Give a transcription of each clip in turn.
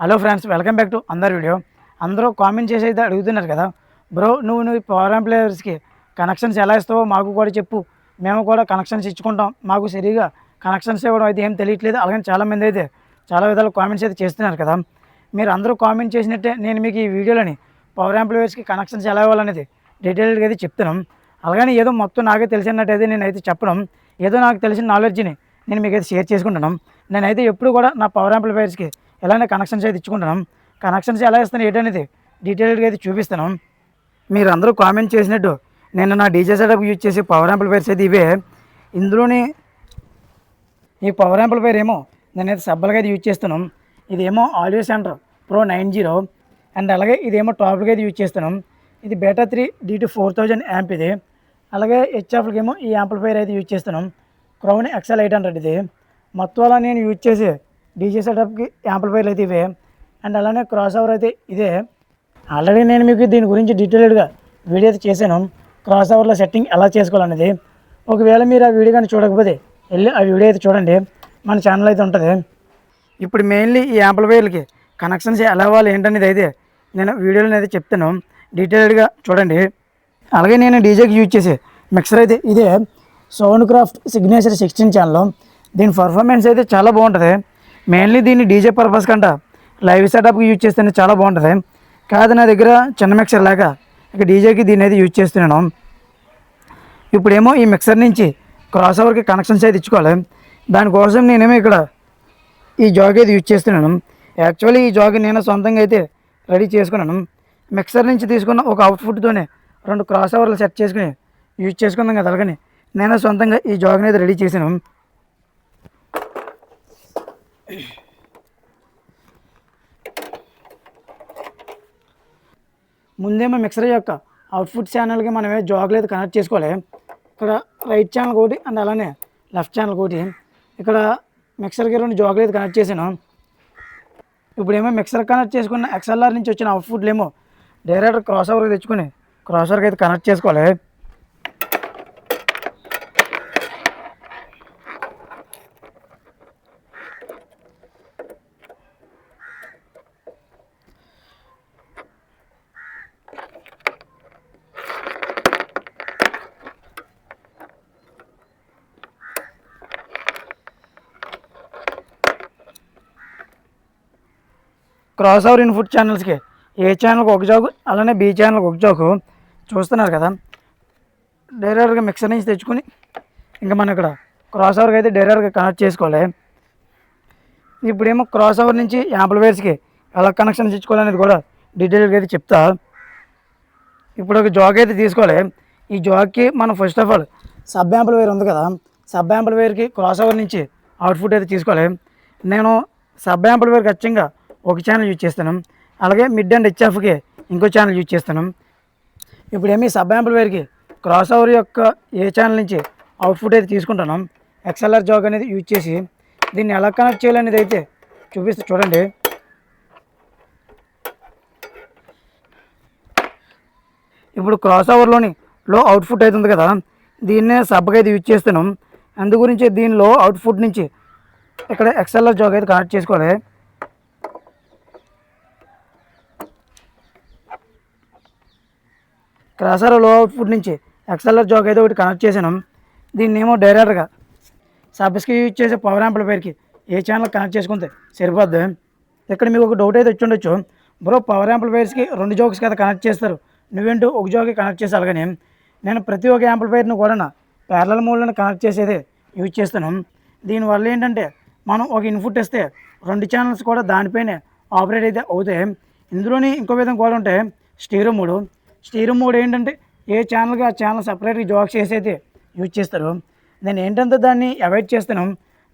Hello friends welcome back to అందరు video అందరూ comment చేసి అయితే అడుగుతున్నారు కదా. బ్రో నువ్వు నువ్వు పవర్ ప్లేయర్స్కి కనెక్షన్స్ ఎలా ఇస్తావో మాకు కూడా చెప్పు. మేము కూడా కనెక్షన్స్ ఇచ్చుకుంటాం. మాకు సరిగా కనెక్షన్స్ ఇవ్వడం అయితే ఏం తెలియట్లేదు. అలాగే చాలామంది అయితే చాలా విధాలు కామెంట్స్ అయితే చేస్తున్నారు కదా. మీరు అందరూ కామెంట్ చేసినట్టే నేను మీకు ఈ వీడియోలోని పవర్ ఎంప్లాయర్స్కి కనెక్షన్స్ ఎలా ఇవ్వాలనేది డీటెయిల్గా అయితే చెప్తున్నాం. అలాగని ఏదో మొత్తం నాకే తెలిసినట్టయితే నేనైతే చెప్పడం ఏదో నాకు తెలిసిన నాలెడ్జ్ని నేను మీకు అయితే షేర్ చేసుకుంటున్నాను నేనైతే ఎప్పుడు కూడా నా పవర్ ఎంప్లాయర్స్కి ఎలాంటి కనెక్షన్స్ అయితే ఇచ్చుకుంటున్నాం కనెక్షన్స్ ఎలా ఇస్తాను ఏంటనేది డీటెయిల్డ్గా అయితే చూపిస్తున్నాం మీరు అందరూ కామెంట్ చేసినట్టు నేను నా డీజే సెటప్ యూజ్ చేసే పవర్ యాంప్లిఫైర్స్ అయితే ఇవే. ఇందులోని ఈ పవర్ యాంప్లిఫైర్ ఏమో నేనైతే సబ్బల్గా అయితే యూజ్ చేస్తున్నాం ఇదేమో audio centre pro nine zero and అలాగే ఇదేమో టాప్గా అయితే యూజ్ చేస్తున్నాం ఇది beta three DT four thousand amp ఇది. అలాగే హెచ్ఎఫ్లకి ఏమో ఈ యాంప్లిఫైర్ అయితే యూజ్ చేస్తున్నాం క్రౌన్ ఎక్సెల్ ఎయిట్ హండ్రెడ్ ఇది. మొత్తం అలా నేను యూజ్ చేసి డీజే సెటప్కి యాంప్లిఫైర్లు అయితే ఇవే. అండ్ అలానే క్రాస్ ఓవర్ అయితే ఇదే. ఆల్రెడీ నేను మీకు దీని గురించి డీటెయిల్డ్గా వీడియో అయితే చేశాను. క్రాస్ ఓవర్లో సెట్టింగ్ ఎలా చేసుకోవాలనేది. ఒకవేళ మీరు ఆ వీడియో కానీ చూడకపోతే వెళ్ళి ఆ వీడియో అయితే చూడండి. మన ఛానల్ అయితే ఉంటుంది. ఇప్పుడు మెయిన్లీ ఈ యాంప్లిఫైర్లకి కనెక్షన్స్ ఎలా అవ్వాలి ఏంటనేది అయితే నేను వీడియోలో అయితే చెప్తాను. డీటెయిల్డ్గా చూడండి. అలాగే నేను డీజేకి యూజ్ చేసే మిక్సర్ అయితే ఇదే. Sound craft signature sixteen channel దీని పర్ఫార్మెన్స్ అయితే చాలా బాగుంటుంది. మెయిన్లీ దీన్ని డీజే పర్పస్ కంట లైవ్ సెటప్కి యూజ్ చేస్తేనే చాలా బాగుంటుంది. కాదు నా దగ్గర చిన్న మిక్సర్ లేక ఇక డీజేకి దీన్ని అయితే యూజ్ చేస్తున్నాను. ఇప్పుడేమో ఈ మిక్సర్ నుంచి క్రాస్ ఓవర్కి కనెక్షన్స్ అయితే ఇచ్చుకోవాలి. దానికోసం నేనేమో ఇక్కడ ఈ జాగ్ అయితే యూజ్ చేస్తున్నాను. యాక్చువల్లీ ఈ జాగ్ నేను సొంతంగా అయితే రెడీ చేసుకున్నాను. మిక్సర్ నుంచి తీసుకున్న ఒక అవుట్ఫుట్తోనే రెండు క్రాస్ ఓవర్లు సెట్ చేసుకుని యూజ్ చేసుకున్నాం కదా అలాగని. నేను సొంతంగా ఈ జాగ్ని అయితే రెడీ చేశాను. ముందేమో మిక్సర్ యొక్క అవుట్ఫుట్ ఛానల్కి మనమే జాగ్లు అయితే కనెక్ట్ చేసుకోవాలి. ఇక్కడ రైట్ ఛానల్ ఒకటి అండ్ అలానే లెఫ్ట్ ఛానల్ ఒకటి. ఇక్కడ మిక్సర్కి రెండు జాగ్లు అయితే కనెక్ట్ చేశాను. ఇప్పుడేమో మిక్సర్ కనెక్ట్ చేసుకున్న ఎక్స్ఎల్ఆర్ నుంచి వచ్చిన అవుట్ఫుట్లు ఏమో డైరెక్ట్ క్రాస్ ఓవర్కి తెచ్చుకొని క్రాస్ ఓవర్కి అయితే కనెక్ట్ చేసుకోవాలి. క్రాస్ ఓవర్ ఇన్ఫుట్ ఛానల్స్కి ఏ ఛానల్కి ఒక జాగు అలానే బి ఛానల్కి ఒక జాగు చూస్తున్నారు కదా. డైరెక్ట్గా మిక్సర్ నుంచి తెచ్చుకొని ఇంకా మనం ఇక్కడ క్రాస్ ఓవర్కి అయితే డైరెక్ట్గా కనెక్ట్ చేసుకోవాలి. ఇప్పుడేమో క్రాస్ ఓవర్ నుంచి యాంప్లిఫైర్స్కి ఎలా కనెక్షన్స్ ఇచ్చుకోవాలనేది కూడా డీటెయిల్గా అయితే చెప్తా. ఇప్పుడు ఒక జాగ్ అయితే తీసుకోవాలి. ఈ జాగ్కి మనం first of all sub amplifier ఉంది కదా. సబ్ యాంప్లిఫైర్కి క్రాస్ ఓవర్ నుంచి అవుట్పుట్ అయితే తీసుకోవాలి. నేను సబ్ యాంప్లిఫైర్ ఖచ్చితంగా ఒక ఛానల్ యూజ్ చేస్తున్నాం. అలాగే మిడ్ అండ్ హెచ్ఎఫ్కి ఇంకో ఛానల్ యూజ్ చేస్తున్నాం. ఇప్పుడు ఏమి సబ్ యాంప్లిఫైర్కి క్రాస్ ఓవర్ యొక్క ఏ ఛానల్ నుంచి అవుట్పుట్ అయితే తీసుకుంటున్నాం ఎక్స్ఎల్ఆర్ జాగ్ అనేది యూజ్ చేసి దీన్ని ఎలా కనెక్ట్ చేయాలనేది అయితే చూపిస్తే చూడండి. ఇప్పుడు క్రాస్ ఓవర్లోని లో అవుట్పుట్ అవుతుంది కదా దీన్నే సబ్గా అయితే యూజ్ చేస్తున్నాం. అందు గురించి దీనిలో అవుట్పుట్ నుంచి ఇక్కడ ఎక్స్ఎల్ఆర్ జాగ్ అయితే కనెక్ట్ చేసుకోవాలి. క్రాసర్లో అవుట్పుట్ నుంచి ఎక్స్ఎల్ఆర్ జాగ్ అయితే ఒకటి కనెక్ట్ చేసాను దీన్ని ఏమో డైరెక్ట్గా సబ్స్కి యూజ్ చేసే పవర్ యాంప్లిఫైర్కి ఏ ఛానల్ కనెక్ట్ చేసుకుంటే సరిపోద్ది? ఇక్కడ మీకు ఒక డౌట్ అయితే వచ్చి ఉండొచ్చు. బ్రో పవర్ యాంప్లిఫైర్స్కి రెండు జోక్స్ కదా కనెక్ట్ చేస్తారు. నువ్వేంటూ ఒక జోకి కనెక్ట్ చేసి కానీ? నేను ప్రతి ఒక్క పేరుని కూడా ప్యారల మోడ్లను కనెక్ట్ చేసేది యూజ్ చేస్తాను. దీనివల్ల ఏంటంటే మనం ఒక ఇన్పుట్ ఇస్తే రెండు ఛానల్స్ కూడా దానిపైనే ఆపరేట్ అయితే అవుతాయి. ఇందులోని ఇంకో విధంగా కూడా ఉంటే స్టీరో మోడ్ స్టీరింగ్ మోడ్ ఏంటంటే ఏ ఛానల్కి ఆ ఛానల్ సపరేట్గా జాక్ చేసి అయితే యూజ్ చేస్తారు. నేను ఏంటంటే దాన్ని అవాయిడ్ చేస్తాను.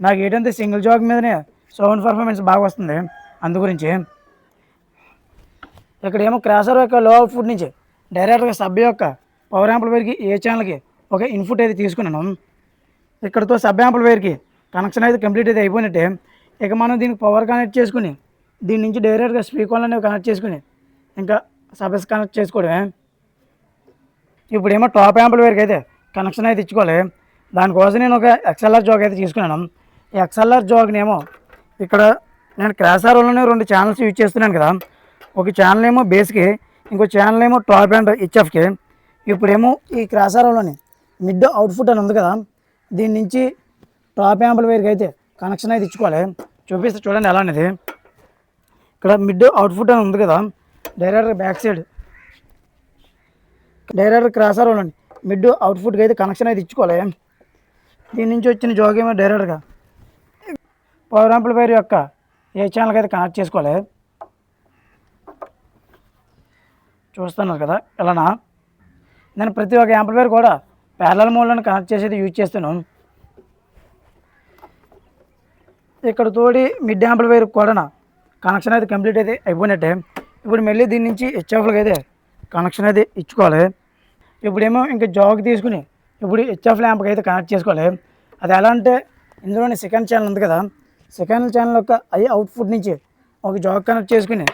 నాకు ఏంటంటే సింగిల్ జాగ్ మీదనే సౌండ్ పర్ఫార్మెన్స్ బాగా వస్తుంది. అందు గురించి ఇక్కడ ఏమో క్రాసర్ యొక్క లో ఫుడ్ నుంచి డైరెక్ట్గా సబ్ యొక్క పవర్ యాంప్లిఫైర్కి ఏ ఛానల్కి ఒక ఇన్పుట్ అయితే తీసుకున్నాను. ఇక్కడతో సబ్ యాంప్లిఫైర్కి కనెక్షన్ అయితే కంప్లీట్ అయితే అయిపోయినట్టే. ఇక మనం దీనికి పవర్ కనెక్ట్ చేసుకుని దీని నుంచి డైరెక్ట్గా స్పీకర్లు అనేవి కనెక్ట్ చేసుకుని ఇంకా సబ్స్ కనెక్ట్ చేసుకోవడమే. ఇప్పుడేమో టాప్ యాంప్లిఫైర్కి అయితే కనెక్షన్ అయితే ఇచ్చుకోవాలి. దానికోసం నేను ఒక ఎక్స్ఎల్ఆర్ జాగ్ అయితే తీసుకున్నాను. ఈ ఎక్స్ఎల్ఆర్ జాగ్నేమో ఇక్కడ నేను క్రాసారోలోనే రెండు ఛానల్స్ యూజ్ చేస్తున్నాను కదా. ఒక ఛానల్ ఏమో బేస్కి ఇంకో ఛానల్ ఏమో టాప్ అండ్ హెచ్ఎఫ్కి ఇప్పుడేమో ఈ క్రాసారోలోని మిడ్ అవుట్పుట్ అని ఉంది కదా. దీని నుంచి టాప్ యాంపుల్ అయితే కనెక్షన్ అయితే ఇచ్చుకోవాలి. చూపిస్తే చూడండి ఎలా అనేది. ఇక్కడ మిడ్ అవుట్పుట్ అని ఉంది కదా. డైరెక్ట్ బ్యాక్ సైడ్ డైరెక్ట్ క్రాసారోలోని మిడ్ అవుట్ఫుట్కి అయితే కనెక్షన్ అయితే ఇచ్చుకోవాలి. దీని నుంచి వచ్చిన జోగేమో డైరెక్ట్గా పవర్ అంప్లిఫైర్ యొక్క ఏ ఛానల్కి అయితే కనెక్ట్ చేసుకోవాలి? చూస్తున్నారు కదా ఇలానా నేను ప్రతి ఒక్క యాంప్లిఫైర్ కూడా ప్యారల మోడ్లను కనెక్ట్ చేసేది యూజ్ చేస్తాను ఇక్కడ తోడి మిడ్ యాంప్లిఫైర్ కూడా కనెక్షన్ అయితే కంప్లీట్ అయితే అయిపోయినట్టే. ఇప్పుడు మళ్ళీ దీని నుంచి హెచ్ఎఫ్లకి అయితే కనెక్షన్ అయితే ఇచ్చుకోవాలి. ఇప్పుడేమో ఇంకా జాగ్ తీసుకుని ఇప్పుడు హెచ్ఎఫ్ ల్యాంప్కి అయితే కనెక్ట్ చేసుకోవాలి. అది ఎలా అంటే ఇందులోనే సెకండ్ ఛానల్ ఉంది కదా. సెకండ్ ఛానల్ యొక్క ఐ అవుట్పుట్ నుంచి ఒక జాగ్ కనెక్ట్ చేసుకుని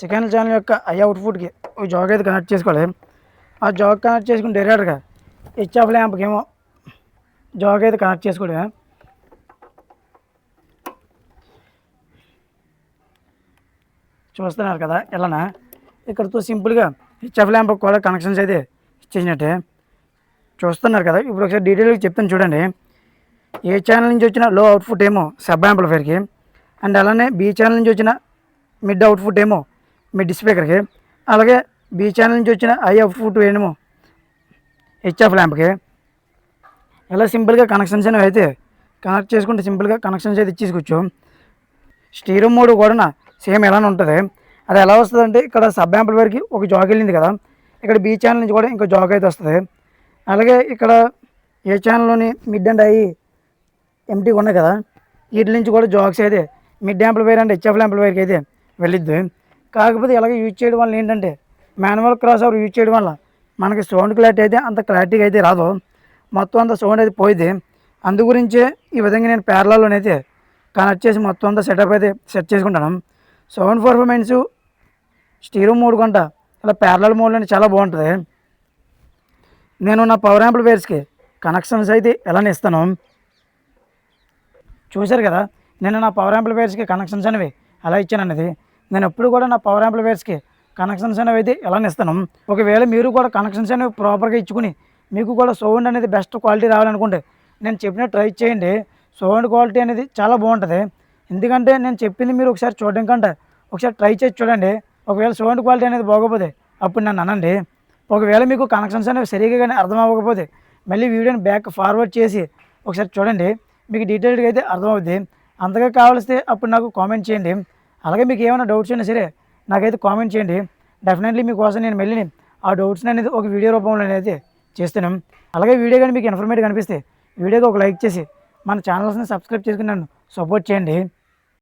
సెకండ్ ఛానల్ యొక్క ఐ అవుట్పుట్కి ఒక జాగ్ అయితే కనెక్ట్ చేసుకోవాలి. ఆ జాగ్ కనెక్ట్ చేసుకుని డైరెక్ట్గా హెచ్ఎఫ్ ల్యాంప్కి ఏమో జాగ్ అయితే కనెక్ట్ చేసుకోవడమే చూస్తున్నారు కదా ఎలానా? ఇక్కడతో సింపుల్గా హెచ్ఎఫ్ ల్యాంప్ కూడా కనెక్షన్స్ అయితే ఇచ్చేసినట్టే. చూస్తున్నారు కదా ఇప్పుడు ఒకసారి డీటెయిల్గా చెప్తాను చూడండి. ఏ ఛానల్ నుంచి వచ్చిన లో అవుట్పుట్ ఏమో సబ్ యాంప్లిఫైర్కి అండ్ అలానే బి ఛానల్ నుంచి వచ్చిన మిడ్ అవుట్పుట్ ఏమో మిడ్ స్పీకర్కి అలాగే బి ఛానల్ నుంచి వచ్చిన ఐ అవుట్పుట్ ఏమో హెచ్ఎఫ్ ల్యాంప్కి ఇలా సింపుల్గా కనెక్షన్స్ అనేవి అయితే కనెక్ట్ చేసుకుంటే సింపుల్గా కనెక్షన్స్ అయితే ఇచ్చేసుకోవచ్చు స్టీరో మోడ్ కూడా సేమ్ ఎలానే ఉంటుంది. అది ఎలా వస్తుందంటే ఇక్కడ సబ్ యాంప్లిఫైర్కి ఒక జాగ్ వెళ్ళింది కదా. ఇక్కడ బీ ఛానల్ నుంచి కూడా ఇంకో జాగ్ అయితే వస్తుంది. అలాగే ఇక్కడ ఏ ఛానల్లోని మిడ్ అండ్ ఐ ఎంటీ ఉన్నాయి కదా. వీటి నుంచి కూడా జాగ్స్ అయితే మిడ్ యాంప్లిఫైర్ అండ్ హెచ్ఎఫ్ యాంప్లిఫైర్కి అయితే వెళ్ళిద్దు. కాకపోతే ఇలాగ యూజ్ చేయడం వల్ల ఏంటంటే మాన్యువల్ క్రాస్ ఓవర్ యూజ్ చేయడం వల్ల మనకి సౌండ్ క్లారిటీ అయితే అంత క్లారిటీగా అయితే రాదు. మొత్తం అంత సౌండ్ అయితే పోయింది అందు గురించే ఈ విధంగా నేను ప్యారలాలోనైతే కనెక్ట్ చేసి మొత్తం అంతా సెటప్ అయితే సెట్ చేసుకుంటాను. సౌండ్ పర్ఫార్మెన్స్ స్టీరో మోడ్ కొంట. ఇలా ప్యారలల్ మోడ్లో చాలా బాగుంటుంది. నేను నా పవర్ యాంప్లిఫైర్స్కి కనెక్షన్స్ అయితే ఎలానే ఇస్తాను? చూశారు కదా నేను నా పవర్ యాంప్లిఫైర్స్కి కనెక్షన్స్ అనేవి ఎలా ఇచ్చాను అనేది. నేను ఎప్పుడు కూడా నా పవర్ యాంప్లిఫైర్స్కి కనెక్షన్స్ అనేవి అయితే ఎలానే ఇస్తాను? ఒకవేళ మీరు కూడా కనెక్షన్స్ అనేవి ప్రాపర్గా ఇచ్చుకుని మీకు కూడా సౌండ్ అనేది బెస్ట్ క్వాలిటీ రావాలనుకుంటే నేను చెప్పిన ట్రై చేయండి. సౌండ్ క్వాలిటీ అనేది చాలా బాగుంటుంది. ఎందుకంటే నేను చెప్పింది మీరు ఒకసారి చూడడం కంటే ఒకసారి ట్రై చేసి చూడండి. ఒకవేళ సౌండ్ క్వాలిటీ అనేది బాగోపోతే అప్పుడు నన్ను అనండి. ఒకవేళ మీకు కనెక్షన్స్ అనేవి సరిగ్గా కానీ అర్థం అవ్వకపోతే మళ్ళీ వీడియోని బ్యాక్ ఫార్వర్డ్ చేసి ఒకసారి చూడండి. మీకు డీటెయిల్డ్గా అయితే అర్థమవుద్ది. అంతగా కావాల్స్తే అప్పుడు నాకు కామెంట్ చేయండి. అలాగే మీకు ఏమైనా డౌట్స్ అయినా సరే నాకైతే కామెంట్ చేయండి. డెఫినెట్లీ మీకోసం నేను మళ్ళీ ఆ డౌట్స్ని అనేది ఒక వీడియో రూపంలో అయితే చేస్తున్నాం అలాగే వీడియో కానీ మీకు ఇన్ఫర్మేటివ్ కనిపిస్తే వీడియోకి ఒక లైక్ చేసి మన ఛానల్స్ని సబ్స్క్రైబ్ చేసుకుని నన్ను సపోర్ట్ చేయండి.